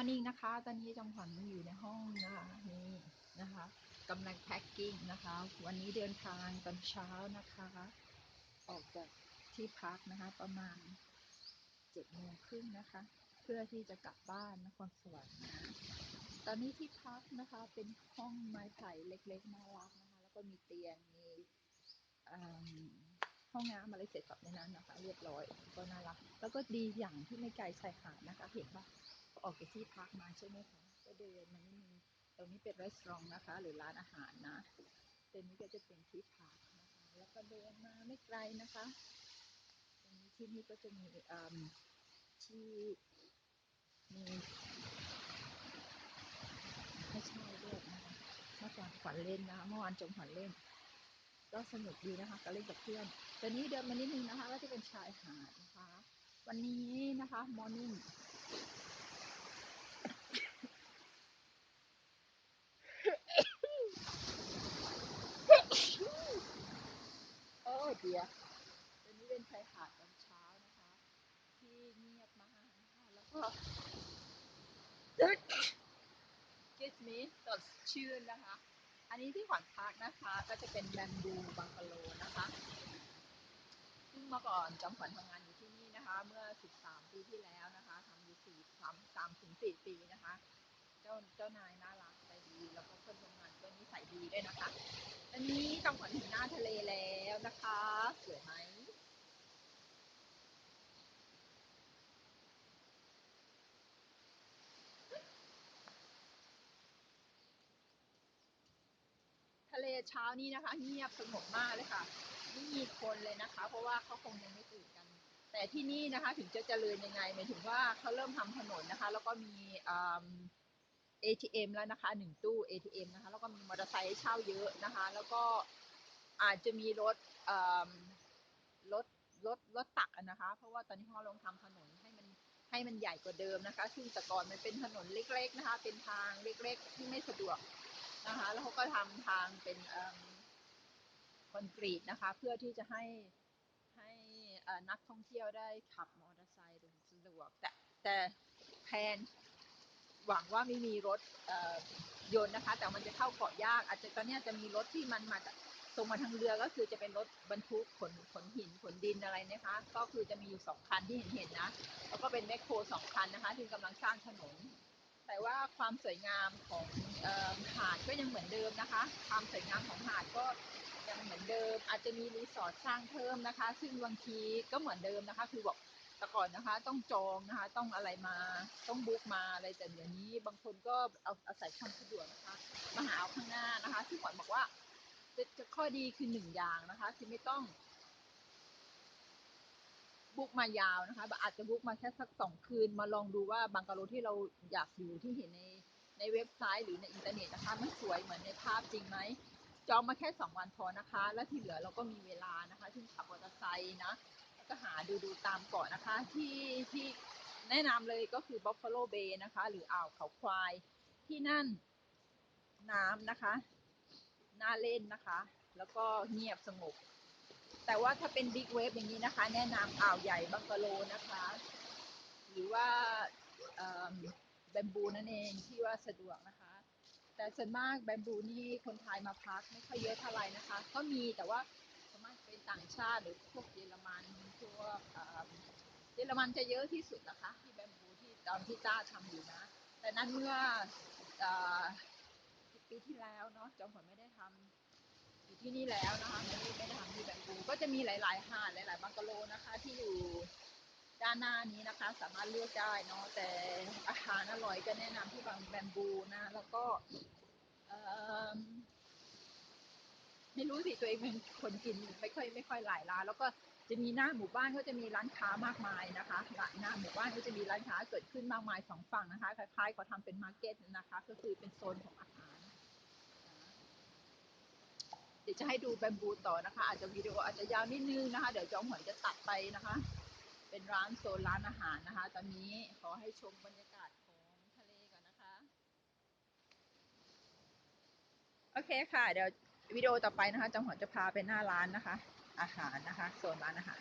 morning นะคะ ตอนนี้จำขวัญอยู่ในห้องนะคะนี่นะคะกำลังแพ็คกิ้งนะคะ วันนี้เดินทางตอนเช้านะคะ ออกจากที่พักนะคะ ประมาณเจ็ดโมงครึ่งนะคะ เพื่อที่จะกลับบ้านนครสวรรค์นะตอนนี้ที่พักนะคะเป็นห้องไม้ไผ่เล็กๆน่ารักนะคะ แล้วก็มีเตียงมีห้องน้ำอะไรเสร็จสับในนั้นนะคะ เรียบร้อยก็น่ารัก แล้วก็ดีอย่างที่ไม่ไกลชายหาดนะคะ เห็นปะ ออกจากที่พักมาใช่ไหมคะก็เดินมานิดนึงตรงนี้เป็นร้านนะคะ หรือร้านอาหารนะตรงนี้ก็จะเป็นที่พักนะคะแล้วก็เดินมาไม่ไกลนะคะตรงนี้ที่นี่ก็จะมีอ่าที่มีให้เช่ด้วยนะคะเมื่อก่อนขวัญเล่นนะคะเมื่อวานจมขวัญเล่น ก็สนุกดีนะคะ ก็เล่นกับเพื่อนตอนนี้เดินมานิดนึงนะคะ ก็จะเป็นชายหาดนะคะ วันนี้นะคะ morning โอ้เดียวันนี้เป็นชายหาดตอนเช้านะคะ ที่เงียบมากนะคะแล้วก็ กิ สดชื่นนะคะ อันนี้ที่ขวัญพักนะคะ ก็จะเป็นแบมบูบังกะโลนะคะซึ่งเมื่อก่อนจำขวัญทำงานอยู่ที่นี่นะคะ เมื่อ 13 ปีที่แล้วนะคะทำอยู่4 3 3ถึง4ปีนะคะ เจ้าเจ้านายน่ารักใจดี แล้วก็เพื่อนร่วมงานก็นิสัยดีด้วยนะคะ อันนี้จำขวัญถึงหน้าทะเลแล้วนะคะ สวยไหม ทะ เลเช้านี้นะคะ เงียบสงบมากเลยค่ะ ไม่มีคนเลยนะคะ เพราะว่าเขาคงยังไม่ตื่นกัน แต่ที่นี่นะคะถึงจะเจริญยังไงหมายถึงว่าเขาเริ่มทำถนนนะคะ แล้วก็มีเอ่า ATM แล้วนะคะหนึ่งตู้ ATM นะคะ แล้วก็มีมอเตอร์ไซค์ให้เช่าเยอะนะคะ แล้วก็อาจจะมีรถรถรถรถตักนะคะ เพราะว่าตอนนี้เขาลงทำถนนให้มันให้มันใหญ่กว่าเดิมนะคะ ซึ่งแต่ก่อนมันเป็นถนนเล็ก ๆนะคะ เป็นทางเล็ก ๆ ที่ไม่สะดวก นะคะ แล้วเขาก็ทำทางเป็นคอนกรีตนะคะ เพื่อที่จะให้ให้นักท่องเที่ยวได้ขับมอเตอร์ไซค์สะดวก แต่แต่แพนหวังว่าไม่มีรถเอ่อยนต์นะคะ แต่มันจะเข้าเกาะยาก อาจจะตอนนี้จะมีรถที่มันมาจากตรงมาทางเรือก็คือจะเป็นรถบรรทุกขนขนหินขนดินอะไรนะคะ ก็คือจะมีอยู่สองคันที่เห็นเห็นนะ แล้วก็เป็นแมคโครสองคันนะคะ ที่กำลังสร้างถนน ความสวยงามของออหาดก็ยังเหมือนเดิมนะคะ ความสวยงามของหาดก็ยังเหมือนเดิม อาจจะมีรีสอร์ทสร้างเพิ่มนะคะ ซึ่งบางทีก็เหมือนเดิมนะคะ คือบอกแต่ก่อนนะคะ ต้องจองนะคะ ต้องอะไรมาต้องบุ๊กมาอะไรแต่เดี๋ยวนี้ บางคนก็เอาอาศัยความสะดวกนะคะมาหาเอาข้างหน้านะคะที่ขวัญบอกว่าจะจะข้อดีคือหนึ่งอย่างนะคะ คือไม่ต้อง บุ๊กมายาวนะคะอาจจะบุ๊กมาแค่สักสองคืน มาลองดูว่าบังกะโลที่เราอยากอยู่ที่เห็นในในเว็บไซต์หรือในอินเทอร์เน็ตนะคะมันสวยเหมือนในภาพจริงไหมจองมาแค่สองวันพอนะคะ แล้วที่เหลือเราก็มีเวลานะคะที่ขับมอเตอร์ไซค์นะก็หาดูดูตามเกาะนะคะที่ที่แนะนำเลยก็คือ Buffalo Bay นะคะ หรืออ่าวเขาควายที่นั่นน้ำนะคะ น่าเล่นนะคะ แล้วก็เงียบสงบ แต่ว่าถ้าเป็นบิ๊กเวฟอย่างนี้นะคะ แนะนำอ่าวใหญ่บังกะโลนะคะ หรือว่าแบมบูนั่นเองที่ว่าสะดวกนะคะ แต่ส่วนมากแบมบูนี่คนไทยมาพักไม่ค่อยเยอะเท่าไหร่นะคะ ก็มีแต่ว่าส่วนมากเป็นต่างชาติหรือพวกเยอรมันพวกเอ่อเยอรมันจะเยอะที่สุดนะคะ ที่แบมบูที่ตอนที่ต้าทำอยู่นะ แต่นั้นเมื่อเอ่อปีที่แล้วเนาะจอมขวัญไม่ได้ทำ อยู่ที่นี่แล้วนะคะไม่ได้ไม่ได้ทำที่แบมบูก็จะมีหลาย ๆ หาดหลาย ๆ บังกะโลนะคะ ที่อยู่ด้านหน้านี้นะคะ สามารถเลือกได้เนาะแต่อาหารอร่อยก็แนะนำที่บางแบมบูนะ แล้วก็ไม่รู้สิตัวเองเป็นคนกินไม่ค่อยไม่ค่อยหลายร้านแล้วก็จะมีหน้าหมู่บ้านก็จะมีร้านค้ามากมายนะคะหลายหน้าหมู่บ้านก็จะมีร้านค้าเกิดขึ้นมากมายสองฝั่งนะคะคล้ายๆเขาทำเป็นมาร์เก็ตนะคะ ก็คือเป็นโซนของอาหารเดี๋ยวจะให้ดูแบมบูต่อนะคะ อาจจะวิดีโออาจจะยาวนิดนึงนะคะ เดี๋ยวจอมหวนจะตัดไปนะคะ เป็นร้านโซนร้านอาหารนะคะ ตอนนี้ขอให้ชมบรรยากาศของทะเลก่อนนะคะ โอเคค่ะ เดี๋ยววิดีโอต่อไปนะคะจังหวัดจะพาไปหน้าร้านนะคะ อาหารนะคะโซนร้านอาหาร